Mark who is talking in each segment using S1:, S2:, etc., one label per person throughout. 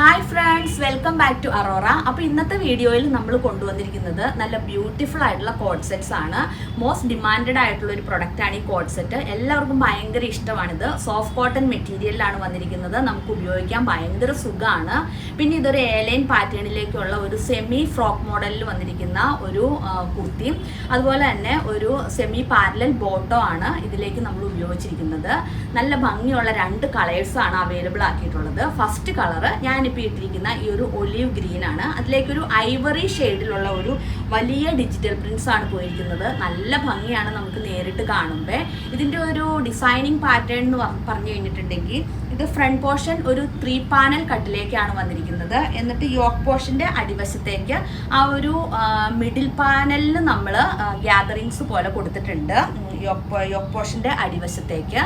S1: Hi friends welcome back to Aurora അപ്പോൾ ഇന്നത്തെ വീഡിയോയിൽ നമ്മൾ കൊണ്ടുവന്നിരിക്കുന്നത് നല്ല ബ്യൂട്ടിഫുൾ ആയിട്ടുള്ള കോഡ് സെറ്റ്സ് ആണ്. മോസ്റ്റ് ഡിമാൻഡഡ് ആയിട്ടുള്ള ഒരു പ്രൊഡക്റ്റ് ആണ് ഈ കോഡ് സെറ്റ് എല്ലാവർക്കും ഭയങ്കര ഇഷ്ടമാണിത്. സോഫ്റ്റ് കോട്ടൺ മെറ്റീരിയലിലാണ് വന്നിരിക്കുന്നത്. നമുക്ക് ഉപയോഗിക്കാൻ ഭയങ്കര സുഖമാണ് പിന്നെ ഇതൊരു ഏലൈൻ പാറ്റേണിലേക്കുള്ള ഒരു സെമി ഫ്രോക്ക് മോഡലിൽ വന്നിരിക്കുന്ന ഒരു കുർത്തി. അതുപോലെ തന്നെ ഒരു സെമി പാരലൽ ബോട്ടോ ആണ് ഇതിലേക്ക് നമ്മൾ ഉപയോഗിച്ചിരിക്കുന്നത്. നല്ല ഭംഗിയുള്ള രണ്ട് കളേഴ്സാണ് അവൈലബിൾ ആക്കിയിട്ടുള്ളത്. ഫസ്റ്റ് കളർ ഞാനിപ്പോൾ ഇട്ടിരിക്കുന്ന ഈ ഒരു ഒലിവ് ഗ്രീൻ ആണ്. അതിലേക്കൊരു ഐവറി ഷെയ്ഡിലുള്ള ഒരു വലിയ ഡിജിറ്റൽ പ്രിന്റ്സ് ആണ് പോയിരിക്കുന്നത്. നല്ല ഭംഗിയാണ് നമുക്ക് നേരിട്ട് കാണുമ്പോൾ ഇതിന്റെ ഒരു ഡിസൈനിങ് പാറ്റേൺ എന്ന് പറഞ്ഞു കഴിഞ്ഞിട്ടുണ്ടെങ്കിൽ ഇത് ഫ്രണ്ട് പോർഷൻ ഒരു ത്രീ പാനൽ കട്ടിലേക്കാണ് വന്നിരിക്കുന്നത്. എന്നിട്ട് യോക്ക് പോർഷന്റെ അടിവശത്തേക്ക് ആ ഒരു മിഡിൽ പാനലിൽ നമ്മൾ ഗ്യാതറിങ്സ് പോലെ കൊടുത്തിട്ടുണ്ട്. യോക്ക് യോക്ക് പോർഷന്റെ അടിവശത്തേക്ക്.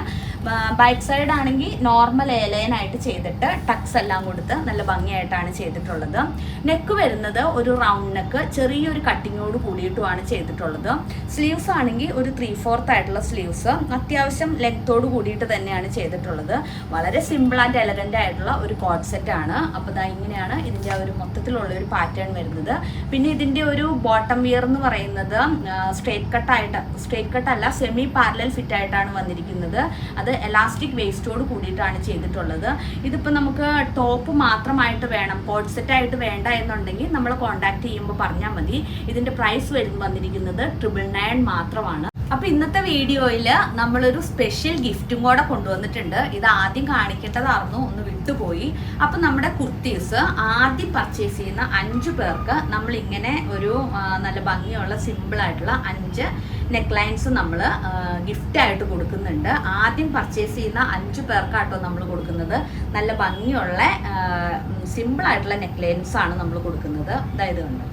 S1: ബാക്ക് സൈഡ് ആണെങ്കിൽ നോർമൽ ഏലയനായിട്ട് ചെയ്തിട്ട് ടക്സ് എല്ലാം കൊടുത്ത് നല്ല ഭംഗിയായിട്ടാണ് ചെയ്തിട്ടുള്ളത്. നെക്ക് വരുന്നത് ഒരു റൗണ്ട് നെക്ക് ചെറിയൊരു കട്ടിങ്ങോട് കൂടിയിട്ടുമാണ് ചെയ്തിട്ടുള്ളത്. സ്ലീവ്സ് ആണെങ്കിൽ ഒരു ത്രീ ഫോർത്ത് ആയിട്ടുള്ള സ്ലീവ്സ് അത്യാവശ്യം ലെങ്ത്തോട് കൂടിയിട്ട് തന്നെയാണ് ചെയ്തിട്ടുള്ളത്. വളരെ സിമ്പിൾ ആൻഡ് എലഗന്റ് ആയിട്ടുള്ള ഒരു കോഡ് സെറ്റ് ആണ്. അപ്പോൾ ദാ ഇങ്ങനെയാണ് ഇതിന്റെ ഒരു മൊത്തത്തിലുള്ള ഒരു പാറ്റേൺ വരുന്നത്. പിന്നെ ഇതിന്റെ ഒരു ബോട്ടം വിയർ എന്ന് പറയുന്നത് സ്ട്രേറ്റ് കട്ടായിട്ട് സ്ട്രേറ്റ് കട്ടല്ല സെമി പാരലൽ ഫിറ്റ് ആയിട്ടാണ് വന്നിരിക്കുന്നത്. അത് എലാസ്റ്റിക് വേസ്റ്റോട് കൂടിയിട്ടാണ് ചെയ്തിട്ടുള്ളത്. ഇതിപ്പോൾ നമുക്ക് ടോപ്പ് മാത്രമായിട്ട് വേണം കോഡ് ആയിട്ട് വേണ്ട എന്നുണ്ടെങ്കിൽ നമ്മൾ കോൺടാക്ട് ചെയ്യുമ്പോൾ പറഞ്ഞാൽ മതി. ഇതിന്റെ പ്രൈസ് വരും വന്നിരിക്കുന്നത് ട്രിപ്പിൾ നയൻ മാത്രമാണ്. അപ്പൊ ഇന്നത്തെ വീഡിയോയിൽ നമ്മളൊരു സ്പെഷ്യൽ ഗിഫ്റ്റും കൂടെ കൊണ്ടുവന്നിട്ടുണ്ട്. ഇത് ആദ്യം കാണിക്കേണ്ടതായിരുന്നു ഒന്ന് വിട്ടുപോയി. അപ്പൊ നമ്മുടെ കുർത്തീസ് ആദ്യം പർച്ചേസ് ചെയ്യുന്ന അഞ്ചു പേർക്ക് നമ്മൾ ഇങ്ങനെ ഒരു നല്ല ഭംഗിയുള്ള സിമ്പിൾ ആയിട്ടുള്ള അഞ്ച് നെക്ലൈൻസ് നമ്മൾ ഗിഫ്റ്റ് ആയിട്ട് കൊടുക്കുന്നുണ്ട്. ആദ്യം പർച്ചേസ് ചെയ്യുന്ന അഞ്ചു പേർക്കാട്ടോ നമ്മൾ കൊടുക്കുന്നത്. നല്ല ഭംഗിയുള്ള സിമ്പിൾ ആയിട്ടുള്ള നെക്ലൈൻസ് ആണ് നമ്മൾ കൊടുക്കുന്നത്. അതായത് കണ്ടോ?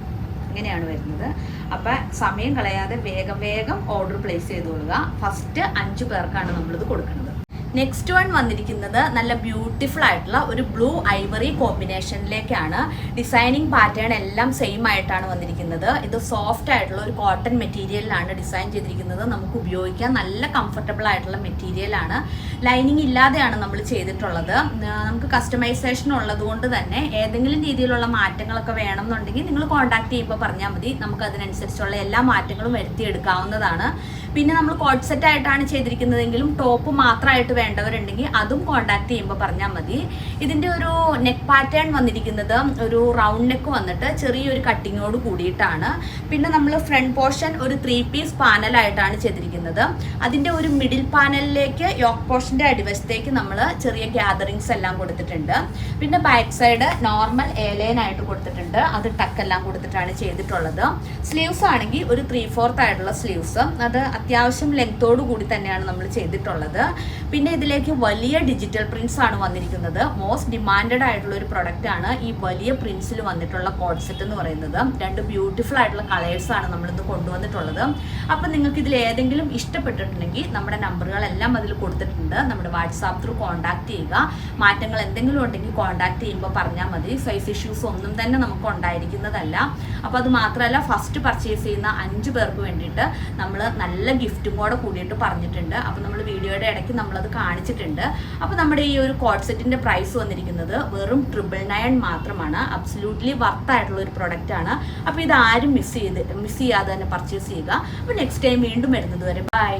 S1: ഇങ്ങനെയാണ് വരുന്നത്. അപ്പം സമയം കളയാതെ വേഗം വേഗം ഓർഡർ പ്ലേസ് ചെയ്തോളുക ഫസ്റ്റ് അഞ്ച് പേർക്കാണ് നമ്മളിത് കൊടുക്കുന്നത്. നെക്സ്റ്റ് വൺ വന്നിരിക്കുന്നത് നല്ല ബ്യൂട്ടിഫുൾ ആയിട്ടുള്ള ഒരു ബ്ലൂ ഐവറി കോമ്പിനേഷനിലേക്കാണ് ഡിസൈനിങ് പാറ്റേൺ എല്ലാം സെയിം ആയിട്ടാണ് വന്നിരിക്കുന്നത്. ഇത് സോഫ്റ്റ് ആയിട്ടുള്ള ഒരു കോട്ടൺ മെറ്റീരിയലിലാണ് ഡിസൈൻ ചെയ്തിരിക്കുന്നത്. നമുക്ക് ഉപയോഗിക്കാൻ നല്ല കംഫർട്ടബിൾ ആയിട്ടുള്ള മെറ്റീരിയലാണ് ലൈനിങ് ഇല്ലാതെയാണ് നമ്മൾ ചെയ്തിട്ടുള്ളത്. നമുക്ക് കസ്റ്റമൈസേഷൻ ഉള്ളത് കൊണ്ട് തന്നെ ഏതെങ്കിലും രീതിയിലുള്ള മാറ്റങ്ങളൊക്കെ വേണമെന്നുണ്ടെങ്കിൽ നിങ്ങൾ കോൺടാക്ട് ചെയ്യുമ്പോൾ പറഞ്ഞാൽ മതി. നമുക്ക് അതിനനുസരിച്ചുള്ള എല്ലാ മാറ്റങ്ങളും വരുത്തിയെടുക്കാവുന്നതാണ്. പിന്നെ നമ്മൾ കോട്ട് സെറ്റ് ആയിട്ടാണ് ചെയ്തിരിക്കുന്നതെങ്കിലും ടോപ്പ് മാത്രമായിട്ട് വേണ്ടവരുണ്ടെങ്കിൽ അതും കോണ്ടാക്ട് ചെയ്യുമ്പോൾ പറഞ്ഞാൽ മതി. ഇതിന്റെ ഒരു നെക്ക് പാറ്റേൺ വന്നിരിക്കുന്നത് ഒരു റൗണ്ട് നെക്ക് വന്നിട്ട് ചെറിയൊരു കട്ടിങ്ങോട് കൂടിയിട്ടാണ്. പിന്നെ നമ്മൾ ഫ്രണ്ട് പോർഷൻ ഒരു ത്രീ പീസ് പാനലായിട്ടാണ് ചെയ്തിരിക്കുന്നത്. അതിന്റെ ഒരു മിഡിൽ പാനലിലേക്ക് യോക്ക് പോർഷന്റെ അടിവശത്തേക്ക് നമ്മൾ ചെറിയ ഗ്യാതറിങ്സ് എല്ലാം കൊടുത്തിട്ടുണ്ട്. പിന്നെ ബാക്ക് സൈഡ് നോർമൽ ഏലൈൻ ആയിട്ട് കൊടുത്തിട്ടുണ്ട്. അത് ടക്കെല്ലാം കൊടുത്തിട്ടാണ് ചെയ്തിട്ടുള്ളത്. സ്ലീവ്സ് ആണെങ്കിൽ ഒരു ത്രീ ഫോർത്ത് ആയിട്ടുള്ള സ്ലീവ്സ് അത് അത്യാവശ്യം ലെങ്ത്തോടു കൂടി തന്നെയാണ് നമ്മൾ ചെയ്തിട്ടുള്ളത്. പിന്നെ ഇതിലേക്ക് വലിയ ഡിജിറ്റൽ പ്രിന്റ്സ് ആണ് വന്നിരിക്കുന്നത്. മോസ്റ്റ് ഡിമാൻഡഡ് ആയിട്ടുള്ള ഒരു പ്രൊഡക്റ്റ് ആണ് ഈ വലിയ പ്രിന്റ്സിൽ വന്നിട്ടുള്ള കോഡ് സെറ്റ് എന്ന് പറയുന്നത്. രണ്ട് ബ്യൂട്ടിഫുൾ ആയിട്ടുള്ള കളേഴ്സ് ആണ് നമ്മളിത് കൊണ്ടുവന്നിട്ടുള്ളത്. അപ്പം നിങ്ങൾക്ക് ഇതിൽ ഏതെങ്കിലും ഇഷ്ടപ്പെട്ടിട്ടുണ്ടെങ്കിൽ നമ്മുടെ നമ്പറുകളെല്ലാം അതിൽ കൊടുത്തിട്ടുണ്ട്. നമ്മുടെ വാട്സാപ്പ് ത്രൂ കോൺടാക്ട് ചെയ്യുക. മാറ്റങ്ങൾ എന്തെങ്കിലും ഉണ്ടെങ്കിൽ കോൺടാക്ട് ചെയ്യുമ്പോൾ പറഞ്ഞാൽ മതി. സൈസ് ഇഷ്യൂസ് ഒന്നും തന്നെ നമുക്ക് ഉണ്ടായിരിക്കുന്നതല്ല. അപ്പോൾ അത് മാത്രമല്ല ഫസ്റ്റ് പർച്ചേസ് ചെയ്യുന്ന അഞ്ച് പേർക്ക് വേണ്ടിയിട്ട് നമ്മൾ നല്ല ഗിഫ്റ്റും കൂടെ കൂടിയിട്ട് പറഞ്ഞിട്ടുണ്ട്. അപ്പോൾ നമ്മൾ വീഡിയോയുടെ ഇടയ്ക്ക് നമ്മളത് കാണിച്ചിട്ടുണ്ട്. അപ്പോൾ നമ്മുടെ ഈ ഒരു കോഡ് സെറ്റിന്റെ പ്രൈസ് വന്നിരിക്കുന്നത് വെറും ട്രിപ്പിൾ നയൻ മാത്രമാണ്. അബ്സല്യൂട്ട്ലി വർത്തായിട്ടുള്ള ഒരു പ്രൊഡക്റ്റ് ആണ്. അപ്പോൾ ഇത് ആരും മിസ് ചെയ്ത് മിസ് ചെയ്യാതെ തന്നെ പർച്ചേസ് ചെയ്യുക. അപ്പോൾ നെക്സ്റ്റ് ടൈം വീണ്ടും വരുന്നത് വരെ ബൈ